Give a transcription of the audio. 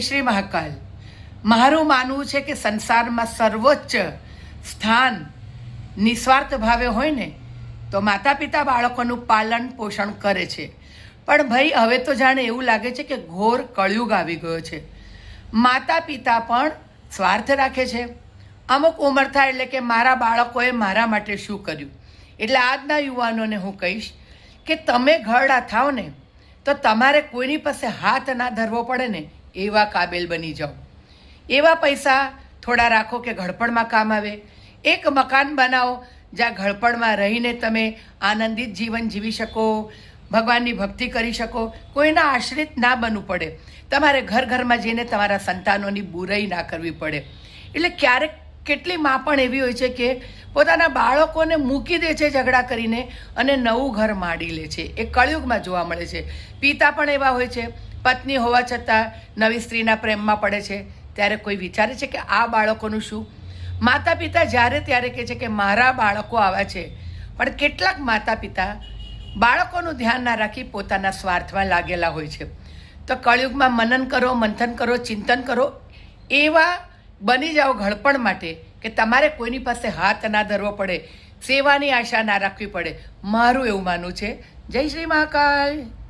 શ્રી મહાકાલ. મારું માનવું છે કે સંસારમાં સર્વોચ્ચ સ્થાન નિસ્વાર્થ ભાવે હોય ને, તો માતા પિતા બાળકોનું પાલન પોષણ કરે છે. પણ ભાઈ, હવે તો જાણે એવું લાગે છે કે ઘોર કળયુગ આવી ગયો છે. માતા પિતા પણ સ્વાર્થ રાખે છે. અમુક ઉંમર થાય એટલે કે મારા બાળકોએ મારા માટે શું કર્યું? એટલે આજના યુવાનોને હું કહીશ કે તમે ઘરડા થાવ ને તો તમારે કોઈની પાસે હાથ ના ધરવો પડે ને એવા કાબેલ બની જાઓ. એવા પૈસા થોડા રાખો કે ઘડપણમાં કામ આવે. એક મકાન બનાવો જ્યાં ઘડપણમાં રહીને તમે આનંદિત જીવન જીવી શકો, ભગવાનની ભક્તિ કરી શકો. કોઈના આશ્રિત ના બનવું પડે. તમારે ઘર ઘરમાં જઈને તમારા સંતાનોની બુરાઈ ના કરવી પડે. એટલે ક્યારેક કેટલી માં પણ એવી હોય છે કે પોતાના બાળકોને મૂકી દે છે ઝઘડા કરીને અને નવું ઘર માંડી લે છે. એ કળયુગમાં જોવા મળે છે. પિતા પણ એવા હોય છે. પત્ની હોવા છતાં નવી સ્ત્રીના પ્રેમમાં પડે છે. ત્યારે કોઈ વિચારે છે કે આ બાળકોનું શું? માતા પિતા જ્યારે ત્યારે કહે છે કે મારા બાળકો આવા છે. પણ કેટલાક માતા પિતા બાળકોનું ધ્યાન ના રાખી પોતાના સ્વાર્થમાં લાગેલા હોય છે. તો કળયુગમાં મનન કરો, મંથન કરો, ચિંતન કરો, એવા બની જાઓ ઘડપણ માટે કે તમારે કોઈની પાસે હાથ ના ધરવો પડે, સેવાની આશા ના રાખવી પડે. મારું એવું માનવું છે. જય શ્રી મહાકાલ.